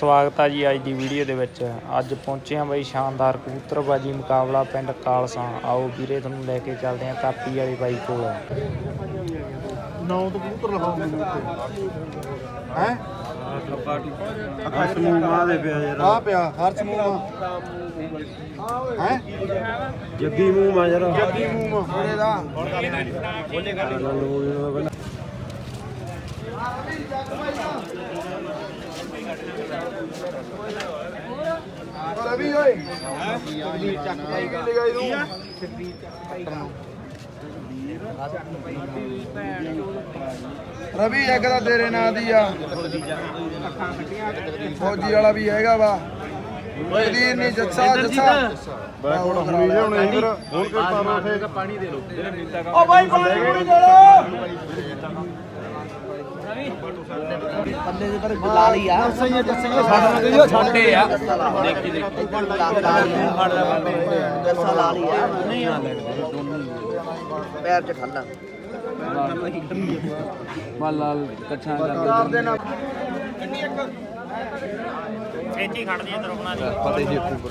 ਸਵਾਗਤ ਆ ਜੀ ਅੱਜ ਦੀ ਵੀਡੀਓ ਦੇ ਵਿੱਚ। ਅੱਜ ਪਹੁੰਚੇ ਹਾਂ ਬਈ ਸ਼ਾਨਦਾਰ ਕਬੂਤਰਬਾਜੀ ਮੁਕਾਬਲਾ ਪਿੰਡ ਕਾਲਸਾ। ਆਓ ਵੀਰੇ ਤੁਹਾਨੂੰ ਲੈ ਕੇ ਚੱਲਦੇ ਹਾਂ ਕਾਪੀ ਵਾਲੀ ਬਾਈ ਕੋਲ। ਨੌ ਤੋਂ ਕਬੂਤਰ ਲਗਾਓ ਮੈਨੂੰ ਹੈ? ਅੱਖਾਂ ਸਮੂਹ ਮਾਂ ਦੇ ਪਿਆ ਯਾਰ। ਆ ਪਿਆ ਹਰ ਸਮੂਹ ਹੈ? ਜੱਗੀ ਮੂੰਹ ਮਾ ਯਾਰ। ਜੱਗੀ ਮੂੰਹ ਉਹਦੇ ਦਾ। ਰਵੀ ਓਏ ਚੱਕ ਭਾਈ ਲਗਾਈ ਦੂੰ ਰਵੀ ਇੱਕ ਤਾਂ ਤੇਰੇ ਨਾਂ ਦੀ ਆ। ਫੌਜੀ ਵਾਲਾ ਵੀ ਹੈਗਾ ਵਾ। ਕਦੀਰ ਨਹੀਂ ਜੱਸਾ ਜੱਸਾ। ਬੈਕ ਹੁਣ ਹੁਣੀ ਲਿਆਉਣੇ ਫਿਰ ਹੁਣ ਕੋਈ ਪਾਰੋ ਉਥੇ? ਪਾਣੀ ਦੇ ਲੋ ਓ ਬਾਈ ਪਾਣੀ ਦੇ ਲੋ ਪੱਲੇ ਦੇ ਪਰ ਲਾਲ ਹੀ ਆ ਸਹੀ ਜੱਸੇ ਛੋਟੇ ਆ ਦੇਖੀ ਦੇਖੀ ਲਾਲ ਹੀ ਆ ਜੱਸਾ ਲਾਲ ਹੀ ਆ ਨਹੀਂ। ਆ ਪੈਰ ਚ ਠੰਡਾ ਮਾ ਲਾਲ ਕੱਛਾ ਕਾਰ ਦੇ ਨਾਲ ਇੱਥੇ ਖੜਦੀ ਅੰਦਰ ਉਹਨਾਂ ਦੀ ਪਤਾ ਹੀ ਦੇਖੂ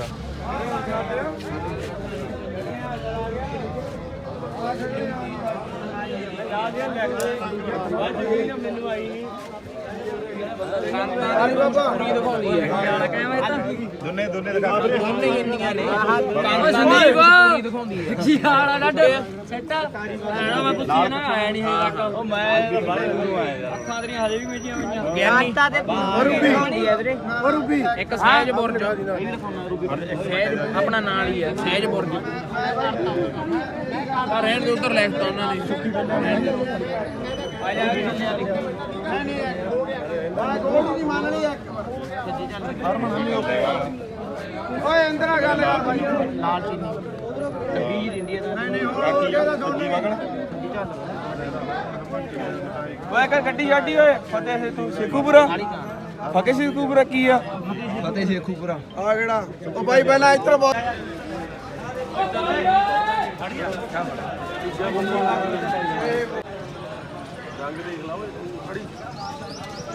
ਪੂਰਾ ਹਰੀ ਬਾਬਾ ਦੋਨੇ ਦੋਨੇ ਦਿਖਾ ਕੰਮ ਸੰਦੀਪ ਕੀ ਹਾਲ ਆ ਡੱਡ ਸੈੱਟ ਆਣਾ ਮੈਂ ਪੁੱਛੀ ਨਾ ਆਇਆ ਨਹੀਂ ਹੈਗਾ ਉਹ ਮੈਂ ਬਾਲੇ ਨੂੰ ਆਇਆ ਯਾਰ। ਅੱਖਾਂ ਤੇਰੀਆਂ ਹਜੇ ਵੀ ਮੇਜੀਆਂ ਹੋਈਆਂ। ਗਿਆਨੀ। ਰੂਬੀ। ਰੂਬੀ। ਇੱਕ ਸਹਿਜ ਬੁਰਜ। ਸਹਿਜ ਆਪਣਾ ਨਾਲ ਹੀ ਹੈ ਸਹਿਜ ਬੁਰਜ। ਆ ਰਹਿਣ ਦੇ ਉਧਰ ਲੈਫਟ ਉਹਨਾਂ ਨੇ ਸੁੱਕੀ ਰਹਿਣ ਦੇ। ਆ ਜਾ ਵੀ ਜੰਨਿਆਂ ਦੀ ਗੋਲੀ ਦੀ ਮੰਨ ਲਈ ਇੱਕ ਓਏ ਅੰਦਰ ਆ ਗੱਲ ਕਰ ਭਾਈ ਲਾਲ ਚੀਨੀ। ਬੀਜ ਦਿੰਦੀ ਹੈ ਨਹੀਂ ਨਹੀਂ ਹੋਰ ਕਿਹਦਾ ਸਬਜ਼ੀ ਵਗਣ ਓਏ ਕਰ ਗੱਡੀ ਛਾਡੀ ਓਏ। ਫਤਿਹ ਸੇ ਤੂੰ ਸੇਖੂਪੁਰਾ। ਫਤਿਹ ਸੇਖੂਪੁਰਾ ਕੀ ਆ? ਫਤਿਹ ਸ਼ੇਖੂਪੁਰਾ। ਆ ਕਿਹੜਾ? ਉਹ ਬਾਈ ਪਹਿਲਾਂ ਇੱਧਰ ਬਹੁਤ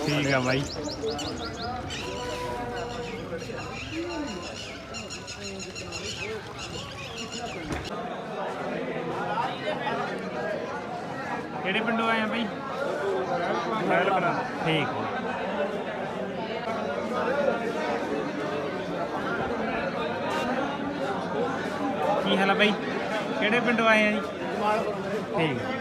ਠੀਕ ਆ ਬਾਈ। ਕਿਹੜੇ ਪਿੰਡੋਂ ਆਏ ਆ ਬਾਈ? ਠੀਕ। ਕੀ ਹਾਲ ਆ ਬਾਈ? ਕਿਹੜੇ ਪਿੰਡੋਂ ਆਏ ਆ ਜੀ? ਠੀਕ ਹੈ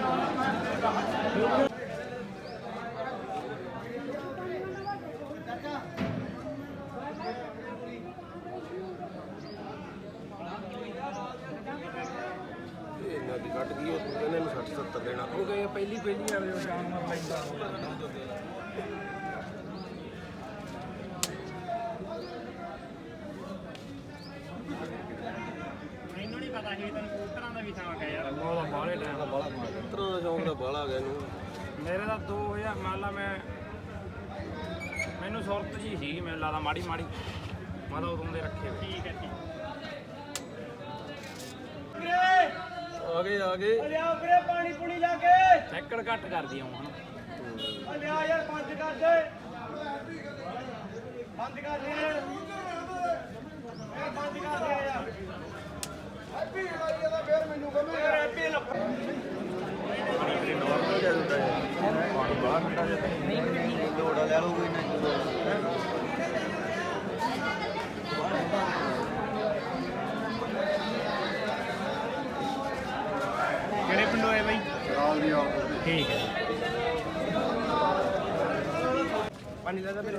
ਇਹਨਾਂ ਦੀ ਕੱਟ ਗਈ ਉਹ ਕਹਿੰਦੇ ਨੂੰ 60 70 ਦੇਣਾ ਪਹਿਲੀ ਪਹਿਲੀ ਆ ਜਾਨ ਮਾਰ ਲੈਂਦਾ ਮੈਨੂੰ ਨਹੀਂ ਪਤਾ ਸੀ ਤੈਨੂੰ ਕਬੂਤਰਾਂ ਦਾ ਵੀ ਸ਼ੌਂਕ ਹੈ ਯਾਰ। ਉਹਦਾ ਬਾਲੇ ਟਾਈਮ ਦਾ ਬਾਲਾ ਪੁੱਤਰਾਂ ਦਾ ਸ਼ੌਂਕ ਦਾ ਬਾਲਾ ਗਿਆ ਇਹਨੂੰ। ਮੇਰੇ ਦਾ 2000 ਮੰਨ ਲਾ ਮੈਂ ਮੈਨੂੰ ਸੁਰਤ ਜੀ ਸੀ ਮੈਨੂੰ ਲੱਗਦਾ ਮਾੜੀ ਮਾੜੀ ਮੈਂ ਤਾਂ ਉਦੋਂ ਦੇ ਰੱਖੇ ਹੋਏ। ਠੀਕ ਹੈ ਠੀਕ। ਆ ਗਏ ਆ ਗਏ। ਲਿਆ ਵੀਰੇ ਪਾਣੀ ਪੁਣੀ ਲਾ ਕੇ। ਸੈਕੜ ਘੱਟ ਕਰਦੀ ਹਾਂ ਹੁਣ। ਲਿਆ ਯਾਰ ਬੰਦ ਕਰ ਦੇ। ਬੰਦ ਕਰ ਦੇ ਯਾਰ ਬੰਦ ਕਰ ਦੇ ਯਾਰ ਹੈਪੀ ਲਾਈਏ ਦਾ ਫੇਰ ਮੈਨੂੰ ਕਹੇ ਹੈਪੀ ਲੱਭ ਲੋੜਾ ਲੈ ਲਓ ਕੋਈ ਨਾ ਕਿਹੜੇ ਪਿੰਡੋਂ ਆਏ ਬਾਈ ਠੀਕ ਹੈ ਪਾਣੀ ਲੈ ਜਾ ਵੀਰੇ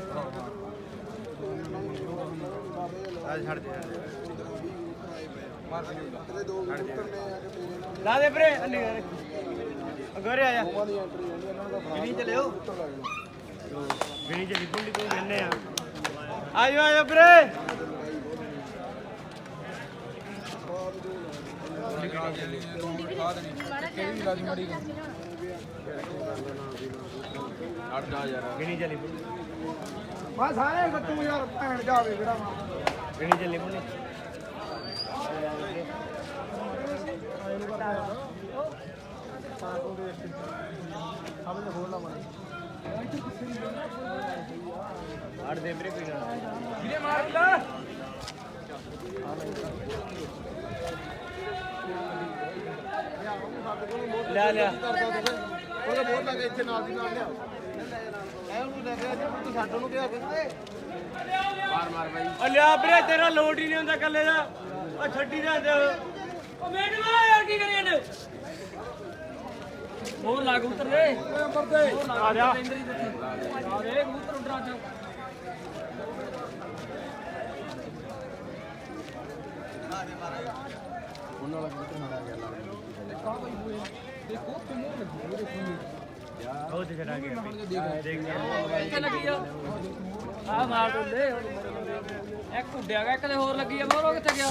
ਆ ਛੱਡ ਦੇ ਤੇਰੇ ਦੋ ਕਬੂਤਰ ਨੇ ਆ ਕੇ ਤੇਰੇ ਲਾ ਦੇ ਵੀਰੇ ਅੰਨੀ ਅਗਰੇ ਆ ਜਾ ਦੀ ਹੁੰਦੀ ਇਹਨਾਂ ਦਾ ਗਿਣੀ ਗਿਣੀ ਚਲੀ ਪੁੰਡੀ ਕੋਈ ਜੰਨੇ ਆ। ਆਜੋ ਆਜੋ ਵੀਰੇ। ਗਿਣੀ ਚਲੀ ਪੁੰਡੀ ਮੈਂ ਸਾਰੇ ਗੱਟੂ ਯਾਰ ਭੈਣ ਜਾਵੇ ਜਿਹੜਾ ਗਿਣੀ ਚਲੀ ਪੁੰਡੀ ਆੜ ਦੇ ਵੀਰੇ ਕੋਈ ਵੀਰੇ ਮਾਰ ਲਾ ਲੈ ਲਿਆ ਉਹਦੇ ਬੋਲ ਲੱਗੇ ਇੱਥੇ ਨਾਲ ਦੀ ਨਾਲ ਲਿਆ ਐ ਉਹਨੂੰ ਲੈ ਗਿਆ ਤੂੰ ਛੱਡ ਉਹਨੂੰ ਕਿਹਾ ਓ ਲਿਆ ਵੀਰੇ, ਤੇਰਾ ਲੋਡ ਹੀ ਨਹੀਂ ਹੁੰਦਾ ਕੱਲੇ ਦਾ। ਓ ਛੱਡੀ ਜਾਂਦੇ ਉਹ ਮੇਡਵਾ ਯਾਰ ਕੀ ਕਰੀ ਜਾਂਦੇ ਹੋਰ ਲਾ ਕਬੂਤਰ ਦੇ। ਆ ਜਾ। ਦੇ ਉੱਡਰਾ ਜਾ। ਲੱਗੀ ਮਾਰ ਦਿੰਦੇ। ਇੱਕ ਉੱਡਿਆ ਗਿਆ ਇੱਕ ਤੇ ਹੋਰ ਲੱਗੀ ਆ ਮੋਰ ਉਹ ਕਿੱਥੇ ਗਿਆ?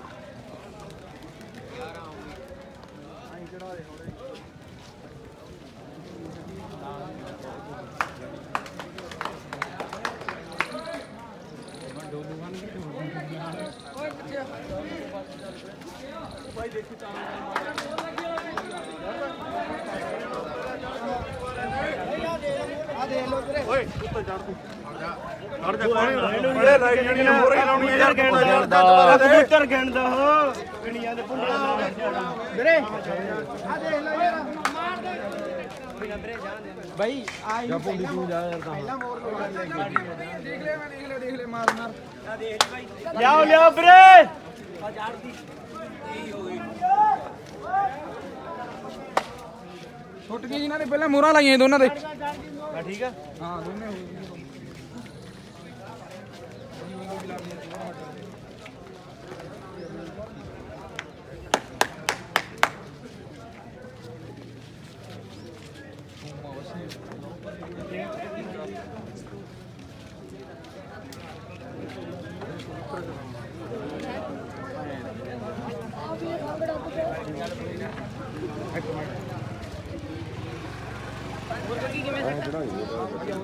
ਹੋ ਜਾ ਯਾਰ ਮੜਾ ਜਿਹਾ ਬਹੁਤ ਚੱਲਦਾ ਅਰੇ ਸਾਈਡ ਤੇ ਰੋਬੀ ਬੱਬੂ ਬੜੇ ਲਾਈ ਜਣੀ ਨੇ ਮੋਰੇ ਲਾਉਣੀ ਯਾਰ ਗਿਣਦਾ ਕਬੂਤਰ ਗਿਣਦਾ ਹੋ ਗਣੀਆਂ ਦੇ। ਪੁੰਡੇ ਵੀਰੇ ਆ ਦੇਖ ਲੈ ਯਾਰ ਭਾਈ ਆਈ ਜਾਂ ਪੁੰਡੀ ਤੂੰ ਜਾ ਯਾਰ ਤਾਂ। ਪਹਿਲਾਂ ਮੋਰ ਲਵਾ ਦੇਖ ਲੈ ਮੈਂ ਦੇਖ ਲੈ ਦੇਖ ਲੈ ਮਾਰ ਮਾਰ। ਲਿਆਓ ਲਿਆਓ ਵੀਰੇ। ਛੁੱਟ ਗਈ ਇਹਨਾਂ ਨੇ ਪਹਿਲਾਂ ਮੋਹਰਾਂ ਲਾਈਆਂ ਸੀ ਦੋਨਾਂ ਦੇ। ਆ ਠੀਕ ਆ। ਹਾਂ ਦੋਨੇ ਹੋ ਗਏ। ਵਧੀਆ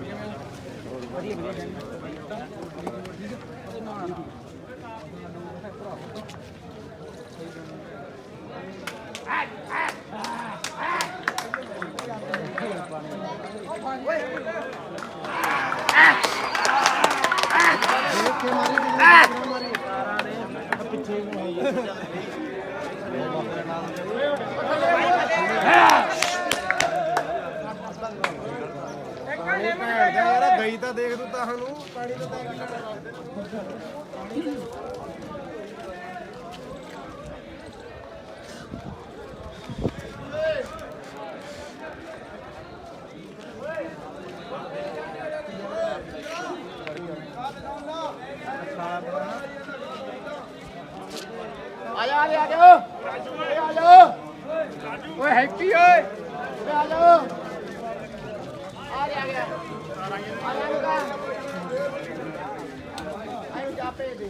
ਗਈ ਤਾਂ ਦੇਖ ਤੂੰ ਤਾਂ ਨੂੰ ਪਾਣੀ ਤੋਂ ਤਾਂ ਆ ਜਾ ਆ ਜਾ ਆ ਜਾ ਆ ਜਾ ਓਏ ਹੈਪੀ ਓਏ ਆ ਜਾ ਆ ਜਾ ਗਿਆ ਆ ਜਾ ਲੁਕਾ ਆਇਓ ਜਾ ਪੇ ਦੇ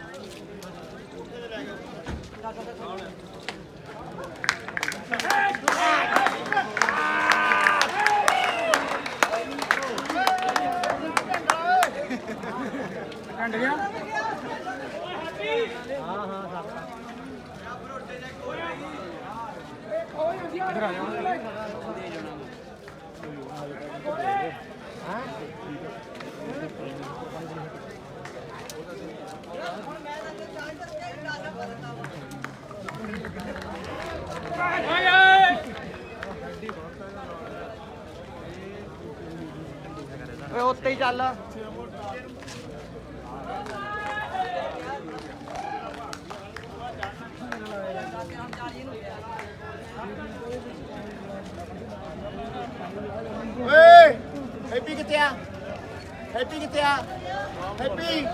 ਓਏ ਉੱਤੇ ਹੀ ਚੱਲ। ਓਏ ਹੈਪੀ ਕਿੱਥੇ ਆ? ਹੈਪੀ ਕਿੱਥੇ ਆ? ਹੈਪੀ।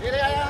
ਕਿਹੜੇ ਆਇਆ?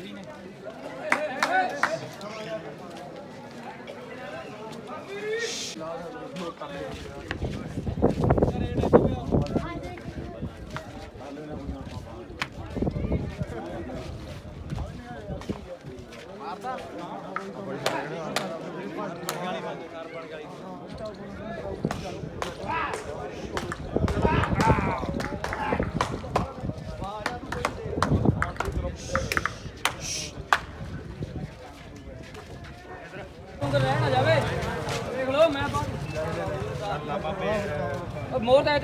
vine.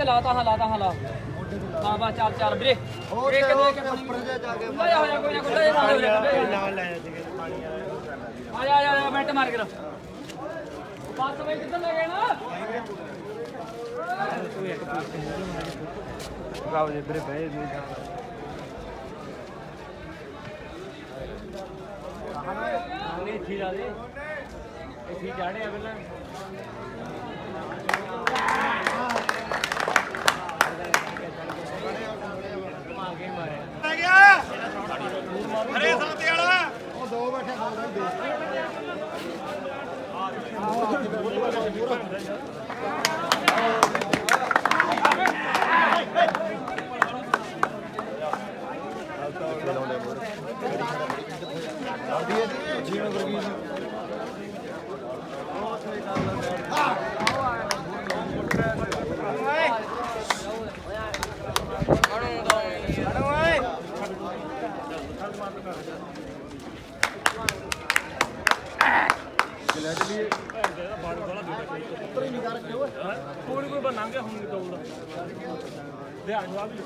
ਉਹ ਮੋਰ ਤਾਂ ਇਹ ਤੇ ਲਾਤਾ ਹਾਂ ਲਾਤਾ ਹਾਂ ਲਾ। ਹਾਂ ਬਸ ਚੱਲ ਚੱਲ ਵੀਰੇ। ਇਹ ਕਿੰਨੇ ਕਿ ਉੱਪਰ ਜਾ ਕੇ ਹੋ ਜਾ ਹੋ ਜਾ ਕੋਈ ਨਾ ਕੋਈ ਜਾ ਨਾਲ ਲੈ ਆ ਜਾ ਆ ਜਾ, ਆ ਜਾ ਮਿੰਟ ਮਾਰ ਕੇ ਰੋ ਬਸ ਬਈ ਕਿੱਧਰ ਲੈ ਗਏ ਨਾ? ਗਾਓ ਜੇ ਵੀਰੇ ਬਹਿ ਜੀ ਇੱਥੇ ਲਾ ਦੇ। ਇੱਥੇ ਚਾੜਿਆ ਪਹਿਲਾਂ। ਹਰੇ ਸਾਤੇ ਵਾਲਾ ਕੋਈ Ah, no hablo.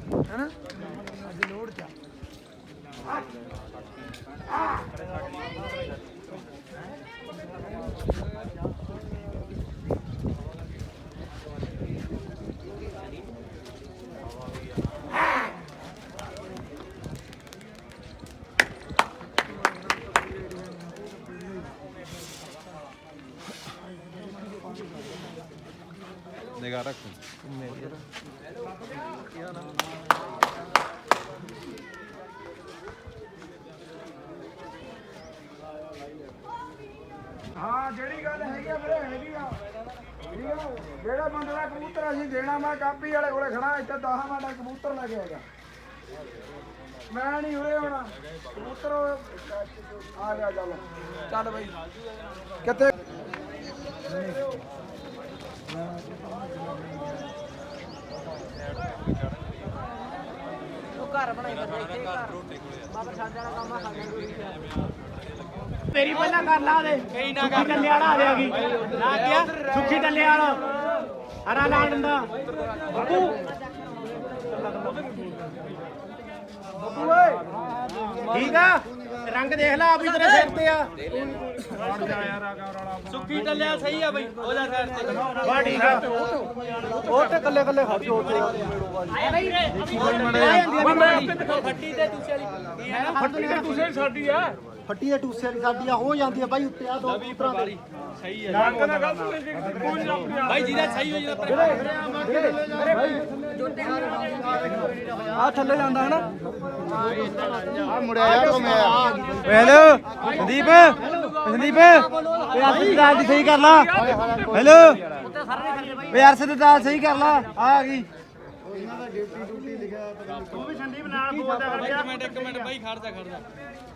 ਨਿਗਾਹ ਰੱਖ ਹਾਂ, ਜਿਹੜੀ ਗੱਲ ਹੈਗੀ ਆ ਵੀਰੇ, ਹੈਗੀ ਆ। ਠੀਕ ਆ? ਜਿਹੜਾ ਬੰਦੇ ਦਾ ਕਬੂਤਰ ਅਸੀਂ ਦੇਣਾ, ਮੈਂ ਕਾਪੀ ਵਾਲੇ ਕੋਲੇ ਖੜਾ, ਇੱਥੇ 10 ਮਿੰਟ ਦਾ ਕਬੂਤਰ ਲੈ ਕੇ ਆਏਗਾ ਮੈਂ ਨਹੀਂ ਉਰੇ ਹੋਣਾ ਕਬੂਤਰ ਆ ਗਿਆ ਚੱਲ। ਚੱਲ ਬਈ। ਕਿੱਥੇ? ਤੇਰੀ ਪਹਿਲਾਂ ਕਰ ਲਾ ਦੇ ਕਈ ਨਾ ਕਰ ਵਾਲਾ ਆ ਜਾਗੀ ਨਾ ਕਿਆ ਸੁੱਖੀ ਵਾਲਾ। ਹਰਾ ਲਾ ਡੰਡਾ। ਬੱਬੂ। ਠੀਕ ਆ? ਰੰਗ ਦੇਖ ਲੈ ਆਪੀ ਤੇਰੇ ਸਿਰ ਤੇ ਆ। ਸੁੱਕੀ ਡੱਲਿਆ ਸਹੀ ਆ ਬਈ। ਹੋ ਜਾ ਸਾਈਡ ਤੇ। ਬਾ ਠੀਕ ਆ। ਉਹ ਤੇ ਕੱਲੇ ਕੱਲੇ ਖੜ ਜੋ ਤੇ ਫੱਟੀ ਤੇ ਦੂਸਰੇ ਵਾਲੀ। ਫੱਟੀ ਤੇ ਦੂਸਰੇ ਸਾਡੀ ਆ। ਫੱਟੀ ਦੇ ਟੂਸੇ ਵਾਲੀ ਸਾਡੀ ਆ ਹੋ ਜਾਂਦੀ ਆ ਬਾਈ ਉੱਤੇ ਆ ਦੋ ਕਬੂਤਰਾਂ ਦੇ। ਭਾਈ ਜਿਹਦਾ ਸਹੀ ਹੋ ਜਿਹਦਾ ਆ ਥੱਲੇ ਜਾਂਦਾ ਹਨਾ ਆ ਮੁੜਿਆ ਯਾਰ ਮੈਂ। ਹੈਲੋ ਸੰਦੀਪ। ਸੰਦੀਪ ਓਏ ਅਰਸ਼ ਦੀ ਦਾਲ ਦੀ ਸਹੀ ਕਰ ਲਾ। ਹੈਲੋ ਓਏ ਅਰਸ਼ ਦੀ ਦਾਲ ਸਹੀ ਕਰ ਲਾ। ਆ ਗਈ। ਤੂੰ ਵੀ ਸੰਦੀਪ ਨਾਲ ਬੋਲਦਾ ਕਰ ਗਿਆ ਮਿੰਟ ਇੱਕ ਮਿੰਟ ਬਾਈ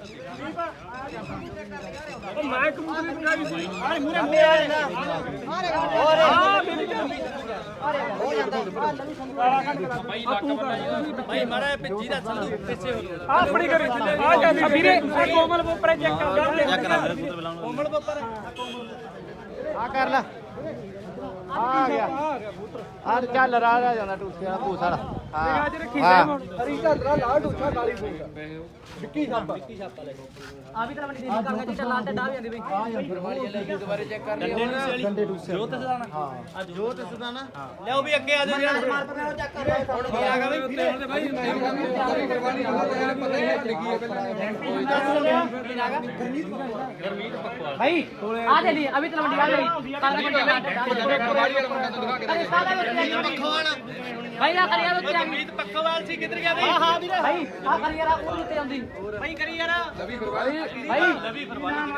ਖੜਦਾ ਮੈਂ ਕਬੂਤਰੀ ਪੰਜਾਬੀ ਸੀ। ਆਏ ਮੂਰੇ ਮੂਰੇ ਆਏ। ਨਾ ਆ ਮੇਰੀ ਭਾਈ ਮਾਰਾ ਪਿੱਛੀ ਦਾ ਸੰਦੂ ਪਿੱਛੇ ਹੋ ਆ ਆਪਣੀ ਕਰੀ ਆ ਜਾਂਦੀ ਵੀਰੇ ਆ ਕੋਮਲ ਬੋਪਰੇ ਚੈੱਕ ਕਰ ਚੈੱਕ ਕਰਾ ਕੋਮਲ ਬੋਪਰ। ਆ ਕਰ ਲੈ। ਆ ਗਿਆ। ਆ ਚੱਲ ਰਾਹ ਜਾਂਦਾ ਟੂਸੇ ਵਾਲਾ ਭੂਸ ਵਾਲਾ। ਹਾਂ। ਅੱਜ ਰੱਖੀ ਹਾਂ। ਹਰੀ ਝਾਂਦਰਾ ਲਾਲ ਢੂਠਾ ਕਾਲੀ ਫੂਕ ਆ ਵੀ ਤਾਂ ਮੰਡੀ ਦੇ ਕਰਨਾ ਜੀ ਚੱਲਾਂ ਤੇ ਡਾਹ ਵੀ। ਜਾਂਦੀ ਬਈ ਜੋਤ ਸਦਾਨਾ ਲਿਆਓ ਵੀ ਅੱਗੇ ਆ ਜਾ ਜਿਹੜਾ ਹੁਣ ਕੀ ਆ ਗਿਆ ਬਈ? ਭਾਈ ਆ ਦੇ ਲਈ ਅਭੀ ਤਾਂ ਮੰਡੀ ਆ ਗਈ ਕਰਨਾ ਮੰਡੀ ਲਾ ਤੇ ਭਾਈ ਆ ਕਰੀਆ ਉੱਤੇ ਆ ਗਈ ਮੀਤ ਪੱਖੋਵਾਲ ਸੀ ਕਿੱਧਰ ਗਿਆ ਹਾਂ ਹਾਂ ਵੀਰੇ। ਭਾਈ ਆ ਕਰੀਆ ਰਾ ਉਹ ਉੱਤੇ ਆਉਂਦੀ। ਭਾਈ ਕਰੀ ਯਾਰ। ਭਾਈ ਲਵੀ ਫਰਮਾਨੀ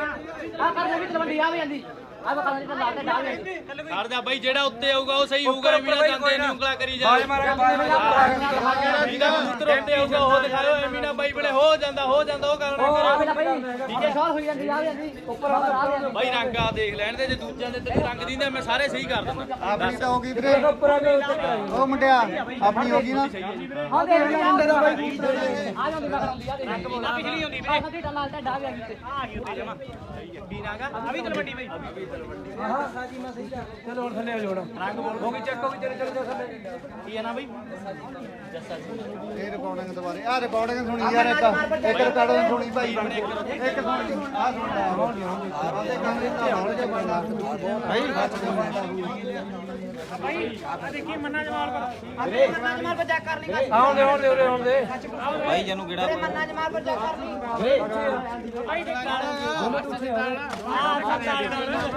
ਆ ਕਰ ਲਵੀ ਤਾਂ ਮੰਡੀ ਆ ਵੀ ਜਾਂਦੀ ਆ ਖੜ ਜਾ ਬਾਈ ਜਿਹੜਾ ਉੱਤੇ ਆਊਗਾ ਉਹ ਸਹੀ ਹੋਊਗਾ ਐਵੇਂ ਨਾ ਜਾਂਦੇ ਨਹੀਂ ਉਂਗਲਾ ਕਰੀ ਜਾ ਜਿਹਦਾ ਕਬੂਤਰ ਉੱਤੇ ਆਊਗਾ ਉਹ ਦਿਖਾਓ ਐਵੇਂ ਨਾ ਬਾਈ ਬੜੇ ਹੋ ਜਾਂਦਾ ਹੋ ਜਾਂਦਾ ਉਹ ਕਰਨਾ ਆ ਕਰੋ ਠੀਕ ਹੈ ਸ਼ਾਲ ਹੋਈ ਜਾਂਦੀ ਆ ਜਾਂਦੀ ਉੱਪਰ ਆ ਜਾਂਦੀ। ਬਾਈ ਰੰਗ ਆ ਦੇਖ ਲੈਣ ਦੇ ਜੇ ਦੂਜਿਆਂ ਦੇ ਤੈਨੂੰ ਰੰਗ ਦਿੰਦੇ ਮੈਂ ਸਾਰੇ ਸਹੀ ਕਰ ਦਿੰਦਾ। ਆਪਣੀ ਤਾਂ ਹੋ ਗਈ ਵੀਰੇ। ਉਹ ਮੁੰਡਿਆ ਆਪਣੀ ਹੋ ਗਈ ਨਾ। ਹਾਂ ਦੇਖ ਲੈ ਮੁੰਡੇ ਦਾ ਭਾਈ ਆ ਜਾਂਦੀ ਕਰਾਉਂਦੀ ਆ ਦੇਖ। ਨਾ ਪਿਛਲੀ ਹੁੰਦੀ ਵੀਰੇ ਸੱਚੀ ਡਾਲ ਤੇ ਡਾਹ ਵੀ ਆ ਗਈ ਤੇ ਆ ਗਈ ਉੱਤੇ ਜਮਾ। ਬੀਨਾਗਾ ਆ ਵੀ ਤਲਵੰਡੀ ਬਾਈ। ਚਲੋ ਹੁਣ ਥੱਲੇ ਆ ਜੋੜ ਹੋ ਗਈ ਚੱਕ ਹੋ ਗਈ ਚਲੇ ਚਲੇ ਥੱਲੇ ਕੀ ਹੈ ਨਾ ਬਾਈ ਇਹ ਰਿਕਾਰਡਿੰਗ ਦੁਬਾਰੇ ਆ ਰਿਕਾਰਡਿੰਗ ਸੁਣੀ ਯਾਰ ਇੱਕ ਇੱਕ ਰਿਕਾਰਡਿੰਗ ਸੁਣੀ ਭਾਈ ਬਣ ਕੇ ਇੱਕ ਸੁਣੀ ਆ ਸੁਣ ਲੈ ਆਦੇ ਕਮਰੇ ਤੇ ਹੋਣ ਜੇ ਬੰਦਾ ਭਾਈ ਆਉਣ ਦੇ ਆਉਣ ਦੇ ਉਰੇ ਆਉਣ ਦੇ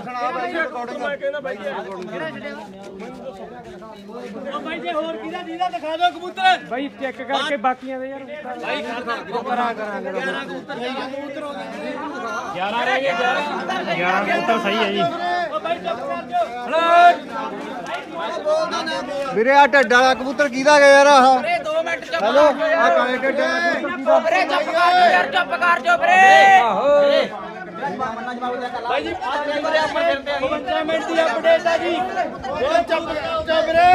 ਸੁਣਾ ਭਾਈ ਰਿਕਾਰਡਿੰਗ ਬਾਈ ਜੇ ਹੋਰ ਕਿਹਦਾ ਦੀਦਾ ਦਿਖਾ ਦਿਓ ਕਬੂਤਰ। ਬਾਈ ਚੈੱਕ ਕਰਕੇ ਬਾਕੀਆਂ ਦੇ ਯਾਰ ਬਾਈ ਖੜ ਕਰ ਕਰਾਂ ਕਰਾਂਗੇ 11 ਕਬੂਤਰ ਸਹੀ ਕਬੂਤਰ ਹੋ ਗਏ। 11 ਰਹਿ ਗਏ 11 11 ਤਾਂ ਸਹੀ ਹੈ ਜੀ। ਉਹ ਬਾਈ ਚੁੱਪ ਕਰ ਜਾਓ। ਵੀਰੇ ਆ ਢੱਡ ਵਾਲਾ ਕਬੂਤਰ ਕਿਹਦਾ ਗਿਆ ਯਾਰ ਆਹ? ਵੀਰੇ 2 ਮਿੰਟ ਚੁੱਪ ਹੈਲੋ ਆ ਕਾਲੇ ਢੱਡ ਵਾਲਾ ਕਬੂਤਰ ਕਿਹਦਾ ਬਾਈ ਜੀ ਆਪਣੇ ਆਪਣੇ ਸਿਰ ਤੇ 55 ਮਿੰਟ ਦੀ ਅਪਡੇਟ ਆ ਜੀ। ਓਏ ਚੱਪ ਚੱਪ ਵੀਰੇ।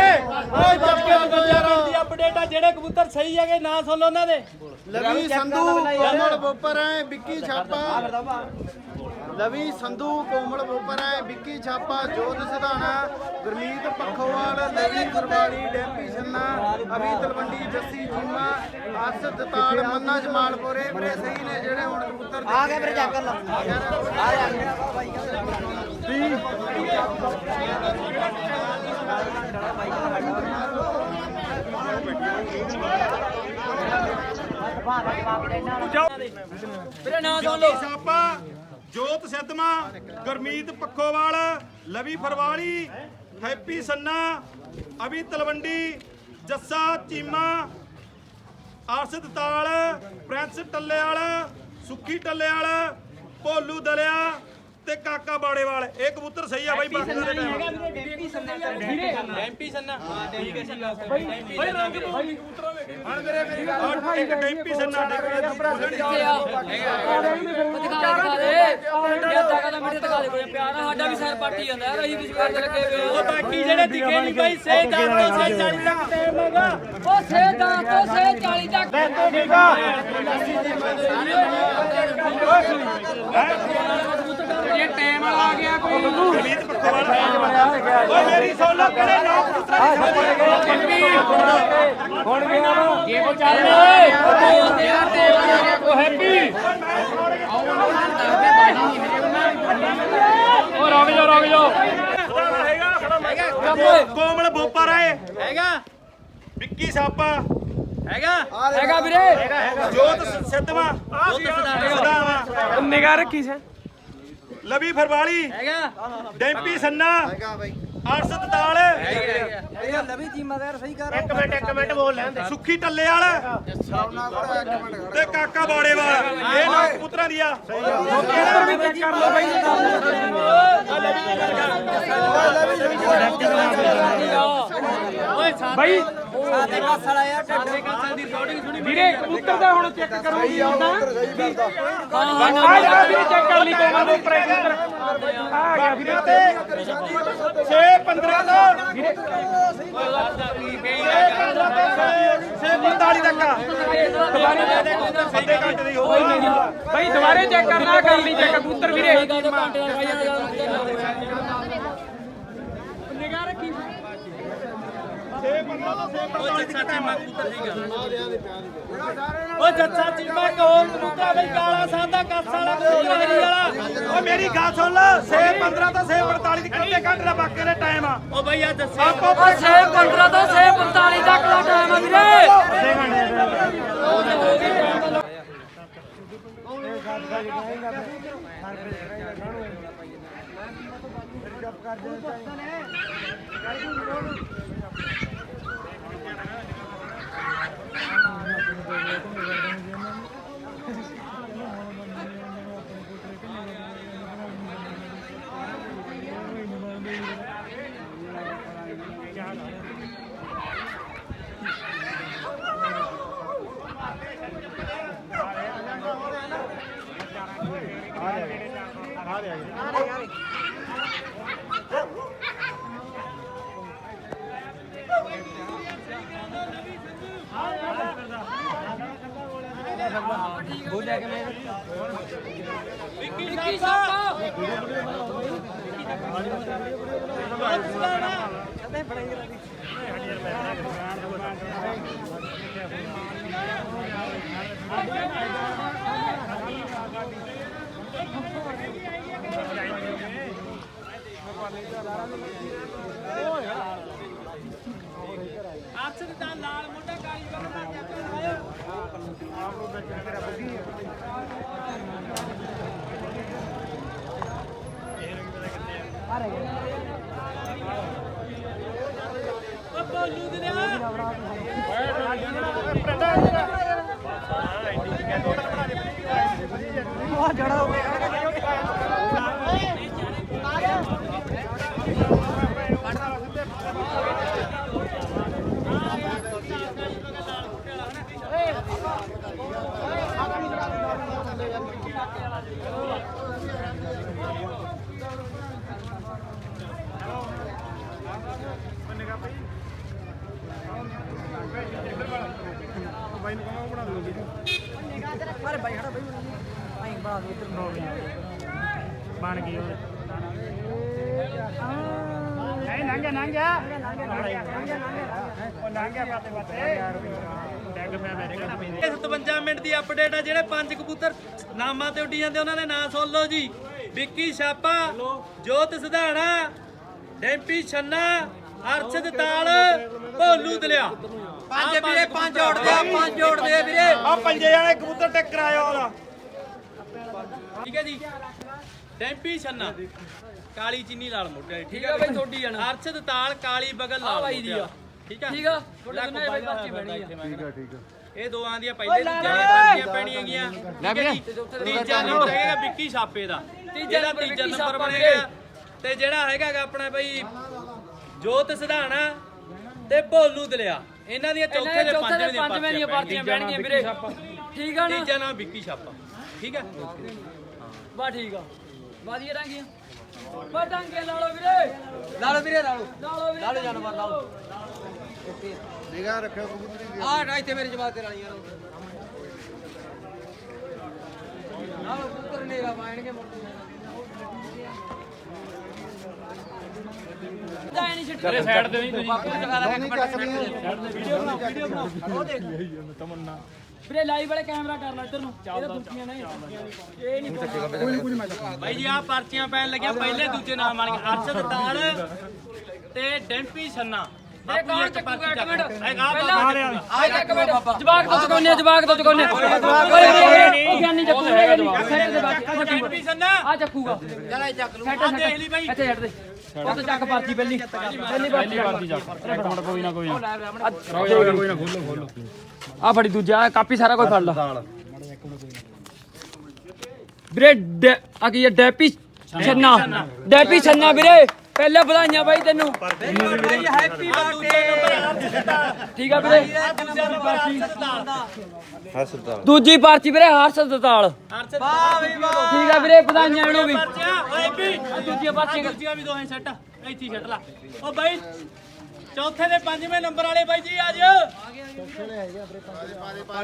ਓਏ ਚੱਪ ਕੇ ਯਾਰ ਦੀ ਅਪਡੇਟ ਆ। ਜਿਹੜੇ ਕਬੂਤਰ ਸਹੀ ਹੈਗੇ ਨਾਂ ਸੁਣ ਲਓ ਉਹਨਾਂ ਦੇ। ਲਵੀ ਸੰਧੂ ਕੋਮਲ ਬੋਪਰ ਹੈ ਵਿੱਕੀ ਛਾਪਾ। ਲਵੀ ਸੰਧੂ ਕੋਮਲ ਬੋਪਰ ਹੈ ਵਿੱਕੀ ਛਾਪਾ ਜੋਤ ਸਿਧਾਣਾ ਗੁਰਮੀਤ ਪੱਖੋਵਾਲ ਲਵੀ ਗੁਰਬਾਣੀ ਡੈਂਪੀ ਸੰਨਾ ਅਭੀ ਤਲਵੰਡੀ ਜੱਸੀ ਜੀਮਾ ਅਰਸ਼ ਦਤਾੜ ਮੰਨਾ ਜਮਾਲਪੁਰੇ ਵੀਰੇ ਸਹੀ ਨੇ ਜਿਹੜੇ ਹੁਣ ਕਬੂਤਰ ਆ ਗਿਆ ਵੀਰੇ ਚੈੱਕ ਕਰ ਲਾ। ਆ ਗਿਆ ਵੀਰੇ ਨਾਂ ਸੁਣ ਲਓ। ਸਾਪਾ ਜੋਤ ਸਿੱਧਮਾ ਗੁਰਮੀਤ ਪੱਖੋਵਾਲ, ਲਵੀ ਫਰਵਾਲੀ, ਹੈਪੀ ਸੰਨਾ, ਅਭੀ ਤਲਵੰਡੀ, ਜੱਸਾ ਚੀਮਾ, ਅਰਸ਼ਦ ਤਾਲ, ਪ੍ਰਿੰਸ ਟੱਲੇ ਵਾਲਾ ਸੁੱਖੀ ਟੱਲੇ ਵਾਲਾ ਭੋਲੂ ਦਲਿਆ ਤੇ ਕਾਕਾ ਬਾੜੇਵਾਲ ਇਹ ਕਬੂਤਰ ਸਹੀ ਆ ਬਾਈ ਬਾਕੀ ਦੇ ਟਾਈਮ ਐਮਪੀ ਸੰਨਾ ਠੀਕ ਹੈ ਜੀ ਬਾਈ ਰੰਗ ਬੋਲ ਕਬੂਤਰਾਂ ਵੇਖ ਇੱਕ ਡੈਂਪੀ ਸੰਨਾ ਡੈਂਪੀ ਦਿਖਾ ਦੇ ਇਹ ਜਗ੍ਹਾ ਦਾ ਮੇਰੇ ਦਿਖਾ ਦੇ ਕੋਈ ਪਿਆਰ ਸਾਡਾ ਵੀ ਸਿਰ ਪਾਟੀ ਜਾਂਦਾ ਯਾਰ ਅਸੀਂ ਵੀ ਸਵੇਰ ਦੇ ਲੱਗੇ ਹੋਏ ਉਹ ਬਾਕੀ ਜਿਹੜੇ ਦਿਖੇ ਨਹੀਂ ਬਾਈ ਸੇ ਦਾਂ ਤੋਂ ਸੇ 40 ਤੱਕ ਟਾਈਮ ਹੈਗਾ ਉਹ ਸੇ ਦਾਂ ਤੋਂ ਸੇ 40 ਤੱਕ ਇਹ ਟਾਈਮ ਵਾਲਾ ਆ ਗਿਆ ਕੋਈ। ਗਲੀਤ ਪੱਕਵਾਲ ਓਏ ਮੇਰੀ ਸੁਣ ਲੋ ਕਿਹੜੇ ਨੌ ਕਬੂਤਰਾਂ ਦੀ ਇਹ ਕੋ ਚੱਲ ਓਏ। ਉਹ ਬੋਲ ਦੇ ਯਾਰ ਤੇ ਉਹ ਹੈਪੀ। ਉਹ ਰੁਕ ਜਾ ਰੁਕ ਜਾ। ਕੰਮ ਓਏ ਕੋਮਲ ਬੋਪਾ ਰਾਏ। ਹੈਗਾ। ਵਿੱਕੀ ਸਾਪਾ ਹੈਗਾ। ਹੈਗਾ ਵੀਰੇ। ਜੋਤ ਸਿੱਧਵਾ। ਸਦਾਵਾ ਨਿਗਾਹ ਰੱਖੀ ਸੇ। ਲਵੀ ਫਰਵਾਲੀ ਹੈਗਾ। ਡੈਂਪੀ ਸੰਨਾ ਅਰਸ਼ਦ ਤਾਲ ਇੱਕ ਮਿੰਟ ਇੱਕ ਮਿੰਟ ਬੋਲ ਲੈਣ ਦੇ। ਸੁੱਖੀ ਟੱਲੇ ਵਾਲਾ। ਤੇ ਕਾਕਾ ਬਾੜੇਵਾਲ ਇਹ ਨੌ ਕਬੂਤਰਾਂ ਦੀ ਆ ਭਾਈ ਸਾਡੇ ਕਾਸ ਵਾਲਾ ਸਾਡੇ ਕਾਸ ਦੀ ਰਿਕਾਰਡਿੰਗ ਸੁਣੀ ਵੀਰੇ ਕਬੂਤਰ ਦਾ ਹੁਣ ਚੈੱਕ ਕਰੋ ਸਹੀ ਆ ਉਧਰ ਸਹੀ ਕਰਦਾ ਹਾਂ ਹਾਂ ਆ ਵੀਰੇ ਚੈੱਕ ਕਰ ਲਈ ਕੋਮਲ ਦੇ ਉੱਪਰ ਆ ਗਿਆ ਵੀਰੇ। ਤੇ 6 15 ਦਾ। 6 45 ਤੱਕ ਆ। ਅੱਧੇ ਘੰਟੇ ਦੀ ਹੋ ਗਈ ਭਾਈ ਦੁਬਾਰੇ ਚੈੱਕ ਕਰਨਾ ਕਰ ਲਈ ਚੈੱਕ ਕਬੂਤਰ ਵੀਰੇ ਨਿਗਾਹ ਰੱਖੀ ਓ ਜੱਸਾ ਚੀਮਾ ਕੋਲ ਕਬੂਤਰਾ ਬਈ ਕਾਲਾ ਸਾਦਾ ਕੱਸ ਵਾਲਾ ਕਬੂਤਰਾ ਹਰੀ ਵਾਲਾ। ਓ ਮੇਰੀ ਗੱਲ ਸੁਣ ਲੈ 6 15 ਤੋਂ 6 45 ਦੀ ਅੱਧੇ ਘੰਟੇ ਦਾ ਬਾਕੀ ਦੇ ਟਾਈਮ ਆ। ਓ ਬਈ ਆ ਦੱਸਿਆ ਆਪੋ ਉਹ 6 15 ਤੋਂ 6 45 ਤੱਕ ਦਾ ਟਾਈਮ ਆ ਵੀਰੇ। ਅਰਸ਼ਦ ਦਾ ਲਾਲ ਮੋਢਾ ਕਾਲੀ ਬਗਲਾ ਚੱਕ ਲਾਇਆ ਓ ਬਣ ਗਈ ਉਹ। ਨਹੀਂ ਲੰਘਿਆ ਲੰਘਿਆ ਉਹ ਲੰਘਿਆ ਪਾਤੇ ਪਾਤੇ ਡੈਗ ਪਿਆ ਮੇਰੇ ਕੋਲ 57 ਮਿੰਟ ਦੀ ਅਪਡੇਟ ਆ ਜਿਹੜੇ ਪੰਜ ਕਬੂਤਰ ਨਾਮਾਂ ਤੇ ਉੱਡੀ ਜਾਂਦੇ ਉਹਨਾਂ ਦੇ ਨਾਂ ਸੁਣ ਲਓ ਜੀ। ਵਿੱਕੀ ਛਾਪਾ ਜੋਤ ਸਿਧਾਣਾ ਡੈਂਪੀ ਛੰਨਾ ਅਰਸ਼ਦ ਤਾਲ ਭੋਲੂ ਦਲਿਆ। ਪੰਜ ਵੀਰੇ ਪੰਜ ਜੋੜਦੇ ਆ ਪੰਜ ਜੋੜਦੇ ਆ ਵੀਰੇ। ਆ ਪੰਜੇ ਵਾਲੇ ਕਬੂਤਰ ਟੱਕਰ ਆਇਆ ਉਹਦਾ। ਠੀਕ ਹੈ ਜੀ? ਡੈਂਪੀ ਛੰਨਾ। ਕਾਲੀ ਚੀਨੀ ਲਾਲ ਮੋਟੇ ਠੀਕ ਠੀਕ ਆ ਬਈ ਤੁਹਾਡੀ ਜਾਣਾ। ਅਰਸ਼ਦ ਤਾਲ ਕਾਲੀ ਬਗਲ ਆ ਲਾਲ ਬਾਈ ਦੀ ਆ। ਠੀਕ ਆ? ਠੀਕ ਆ? ਤੁਹਾਡੇ ਦੋਨੇ ਬਾਈ ਪਰਚੀ ਬਣੀ ਆ। ਠੀਕ ਆ ਠੀਕ ਆ। ਇਹ ਦੋਆਂ ਦੀਆਂ ਪਹਿਲੇ ਦੂਜੇ ਦੀਆਂ ਪਰਚੀਆਂ ਪੈਣੀਆਂ ਠੀਕ ਹੈ ਜੀ? ਤੀਜਾ ਨੰਬਰ ਹੈਗਾ ਵਿੱਕੀ ਛਾਪੇ ਦਾ। ਜਿਹੜਾ ਨੰਬਰ ਤੀਜਾ ਵਿੱਕੀ ਨੰਬਰ ਛਾਪਾ ਬਣੇਗਾ ਤੇ ਜਿਹੜਾ ਹੈਗਾ ਗਾ ਆਪਣਾ ਬਈ ਜੋਤ ਸਿਧਾਣਾ ਤੇ ਭੋਲੂ ਦਲਿਆ। ਇਹਨਾਂ ਦੀਆਂ ਚੌਥੇ ਦੇ ਦੇ ਚੌਥੇ ਪੰਜਵੇਂ ਦੇ ਦੀਆਂ ਪੰਜਵੇਂ ਦੀਆਂ ਪਰਚੀਆਂ ਪੈਣਗੀਆਂ ਵੀਰੇ। ਠੀਕ ਆ ਨਾ? ਤੀਜਾ ਨਾਮ ਵਿੱਕੀ ਛਾਪਾ। ਠੀਕ ਹੈ? ਬਾ ਠੀਕ ਆ। ਵਧੀਆ ਰੰਗੀਆਂ ਬਾ ਟਾਂਗੇ ਲਾ ਲਓ ਵੀਰੇ। ਲਾ ਲਓ ਵੀਰੇ ਲਾ ਲਓ। ਲਾ ਲਓ ਵੀਰੇ ਲਾ ਲਓ ਜਾਨਵਰ ਲਾ ਲਓ। ਨਿਗਾਹ ਰੱਖਿਓ ਕਬੂਤਰੀ ਦੀ ਆ ਨਾ ਇੱਥੇ ਮੇਰੇ ਜਵਾਬ ਤੇ ਰਾਣੀਆਂ ਨੂੰ ਨਾ ਪੁੱਤਰ ਨੇ ਰਾ ਪਾਣਗੇ ਦਾ ਨਹੀਂ ਛੱਡ ਤੇਰੇ ਸਾਈਡ ਤੇ ਨਹੀਂ ਤੁਸੀਂ। ਨਹੀਂ ਚੱਕਦੀਆਂ ਵੀਰੇ ਲਾਈਵ ਵਾਲੇ ਕੈਮਰਾ ਕਰ ਲੈ ਇੱਧਰ ਨੂੰ। ਇਹਦਾ ਦੁੱਖੀਆਂ ਨਹੀਂ ਇਹ ਨਹੀਂ ਬਾਈ ਜੀ ਆ ਪਰਚੀਆਂ ਪੈਣ ਲੱਗੀਆਂ। ਪਹਿਲੇ ਦੂਜੇ ਨਾਮ ਵਾਲੀਆਂ। ਅਰਸ਼ਦ ਤਾਲ ਤੇ ਡੈਂਪੀ ਸੰਨਾ ਇਹ ਕੌਣ ਚੱਕੂਗਾ ਇੱਕ ਮਿੰਟ। ਪਹਿਲਾਂ ਬਾਬਾ। ਆ ਇੱਕ ਮਿੰਟ। ਜਵਾਕ ਤੋਂ ਚੁਕਾਉਣੇ ਜਵਾਕ ਤੋਂ ਚੁਕਾਉਣੇ ਉਹ ਗਿਆਨੀ ਚੱਕੂਗਾ ਸੈੱਟ ਦੇ ਬਾਅਦ ਆ ਚੱਕੂਗਾ। ਡੈਂਪੀ ਸੰਨਾ ਆ ਚੱਕੂਗਾ। ਚਲਾ ਚੱਕ ਲੂ ਆ ਦੇਖ ਲਈ ਬਾਈ। ਇੱਥੇ ਛੱਡ ਦੇ। ਉਹ ਚੱਕ ਪਰਚੀ ਪਹਿਲੀ। ਪਹਿਲੀ ਪਰਚੀ ਚੱਕ ਕੋਈ ਨਾ ਕੋਈ ਨਾ। ਕੋਈ ਨਾ ਖੋਲੋ ਖੋਲੋ। ਆ ਫੜੀ ਦੂਜਾ ਕਾਪੀ ਸਾਰਾ ਕੋਈ ਫੜ ਲਾ। ਵੀਰੇ ਆ ਕੀ ਹੈ? ਡੈਪੀ ਛੰਨਾ। ਡੈਪੀ ਛੰਨਾ ਵੀਰੇ। ਪਹਿਲੇ ਵਧਾਈਆਂ ਬਾਈ ਤੈਨੂੰ। ਹੈਪੀ ਬਰਥਡੇ ਠੀਕ ਆ ਵੀਰੇ। ਦੂਜਾ ਦੂਜੀ ਪਰਚੀ ਵੀਰੇ ਹਰਸ਼ਦ ਦਤਾਲ ਵਾਹ ਬਈ ਵਾਹ ਠੀਕ ਆ ਵੀਰੇ ਵਧਾਈਆਂ ਇਹਨੂੰ ਵੀ। ਓਏ ਵੀ ਦੂਜੀਆਂ ਵੀ ਦੋਹੇ ਸੈੱਟ ਇੱਥੇ ਛੱਡ ਲਾ। ਓ ਬਾਈ ਚੌਥੇ ਦੇ ਪੰਜਵੇਂ ਨੰਬਰ ਵਾਲੇ ਬਾਈ ਜੀ ਅੱਜ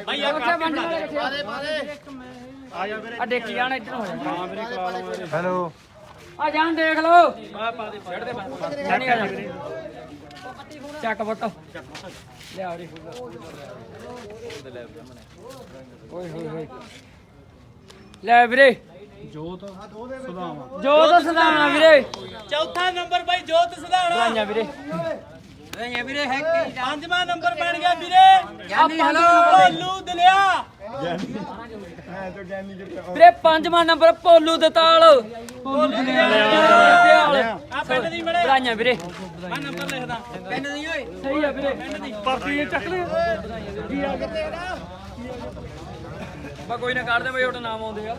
ਬਾਈ ਆ ਵਾਲੇ ਕਿੱਥੇ ਆ ਜਾ ਵੀਰੇ ਆ ਦੇਖੀ ਜਾਣ ਇੱਧਰ ਹੋ ਜਾ। ਹਾਂ ਵੀਰੇ ਹੈਲੋ ਆ ਜਾਣ ਦੇਖ ਲਓ। ਜਾਣੀ ਆ ਜਾ ਚੱਕ ਫੋਟੋ। ਲਿਆ ਉਰੇ ਓਏ ਹੋਏ ਹੋਏ। ਲੈ ਵੀਰੇ। ਜੋਤ ਸਦਾਵਾ ਜੋਤ ਸਦਾਵਾ ਵੀਰੇ। ਚੌਥਾ ਨੰਬਰ ਬਾਈ ਜੋਤ ਸੁਧਾਣਾ ਵਧਾਈਆਂ ਵੀਰੇ ਵੀਰੇ ਹੈਕੀ ਪੰਜਵਾਂ ਨੰਬਰ ਬਣ ਗਿਆ ਵੀਰੇ। ਗਿਆਨੀ ਹਲੋ ਭੋਲੂ ਦਲਿਆ। ਵੀਰੇ ਪੰਜਵਾਂ ਨੰਬਰ ਭੋਲੂ ਦਤਾਲ। ਭੋਲੂ ਦਤਾਲ ਆ ਪਿੰਡ ਦੀ ਬੜੇ ਵਧਾਈਆਂ ਵੀਰੇ। ਮੈਂ ਨੰਬਰ ਲਿਖਦਾ। ਪਿੰਡ ਦੀ ਓਏ। ਸਹੀ ਆ ਵੀਰੇ। ਪਰਚੀ ਚੱਕ ਲੈ ਬਾ ਕੋਈ ਨਾ ਕੱਢ ਦੇ ਬਈ ਉਹਦਾ ਨਾਮ ਆਉਂਦੇ ਆ।